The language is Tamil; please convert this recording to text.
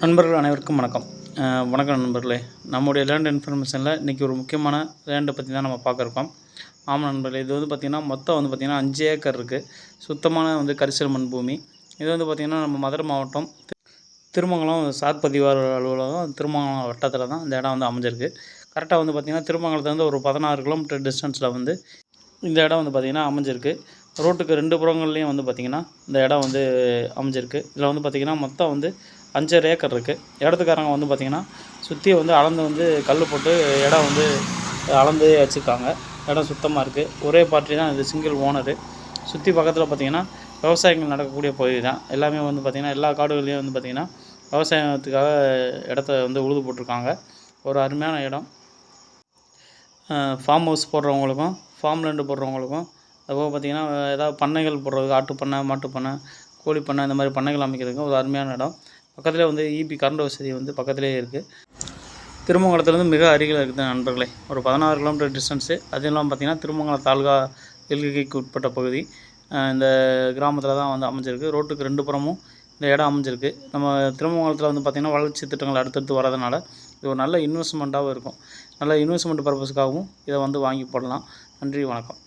நண்பர்கள் அனைவருக்கும் வணக்கம். வணக்கம் நண்பர்களே. நம்முடைய லேண்ட் இன்ஃபர்மேஷனில் இன்றைக்கி ஒரு முக்கியமான லேண்டை பற்றி தான் நம்ம பார்க்குறோம் ஆமாம் நண்பர்களே இது வந்து பார்த்திங்கன்னா மொத்தம் வந்து பார்த்திங்கன்னா அஞ்சு ஏக்கர் இருக்குது சுத்தமான வந்து கரிசல் மண் பூமி. இது வந்து பார்த்திங்கன்னா நம்ம மதுரை மாவட்டம் திருமங்கலம் சார் பதிவாளர் அலுவலகம் திருமங்கலம் வட்டத்தில் தான் இந்த இடம் வந்து அமைஞ்சிருக்கு. கரெக்டாக வந்து பார்த்திங்கன்னா திருமங்கலத்துலேருந்து ஒரு பதினாறு கிலோமீட்டர் டிஸ்டன்ஸில் வந்து இந்த இடம் வந்து பார்த்திங்கன்னா அமைஞ்சிருக்கு. ரோட்டுக்கு ரெண்டு புறங்கள்லேயும் வந்து பார்த்திங்கன்னா இந்த இடம் வந்து அமைஞ்சிருக்கு. இதில் வந்து பார்த்திங்கன்னா மொத்தம் வந்து அஞ்சரை ஏக்கர் இருக்குது இடத்துக்காரங்க வந்து பார்த்திங்கன்னா சுற்றி வந்து அளந்து வந்து கல் போட்டு இடம் வந்து அளந்து வச்சுருக்காங்க. இடம் சுத்தமாக இருக்குது ஒரே பார்ட்டி தான் இது சிங்கிள் ஓனரு சுற்றி பக்கத்தில் பார்த்திங்கன்னா விவசாயங்கள் நடக்கக்கூடிய பகுதி தான். எல்லாமே வந்து பார்த்திங்கன்னா எல்லா காடுகள்லேயும் வந்து பார்த்திங்கன்னா விவசாயத்துக்காக இடத்த வந்து உழுது போட்டிருக்காங்க. ஒரு அருமையான இடம். ஃபார்ம் ஹவுஸ் போடுறவங்களுக்கும் ஃபார்ம் லேண்டு போடுறவங்களுக்கும் அதுபோக பார்த்திங்கன்னா ஏதாவது பண்ணைகள் போடுறதுக்கு ஆட்டு பண்ணை மாட்டு பண்ணை கோழி பண்ணை இந்த மாதிரி பண்ணைகள் அமைக்கிறதுக்கு ஒரு அருமையான இடம். பக்கத்தில் வந்து இபி கரண்ட் வசதி வந்து பக்கத்துலேயே இருக்குது திருமங்கலத்துலேருந்து மிக அருகில் இருக்குது நண்பர்களே. ஒரு பதினாறு கிலோமீட்டர் டிஸ்டன்ஸு. அதுவும் இல்லாமல் பார்த்திங்கன்னா திருமங்கலம் தாலுகா எல்கைக்கு உட்பட்ட பகுதி. இந்த கிராமத்தில் தான் வந்து அமைஞ்சிருக்கு. ரோட்டுக்கு ரெண்டு புறமும் இந்த இடம் அமைஞ்சிருக்கு. நம்ம திருமங்கலத்தில் வந்து பார்த்திங்கன்னா வளர்ச்சி திட்டங்கள் அடுத்தடுத்து வரதுனால இது ஒரு நல்ல இன்வெஸ்ட்மெண்ட்டாகவும் இருக்கும். நல்ல இன்வெஸ்ட்மெண்ட் பர்பஸ்க்காகவும் இதை வந்து வாங்கி போடலாம். நன்றி வணக்கம்.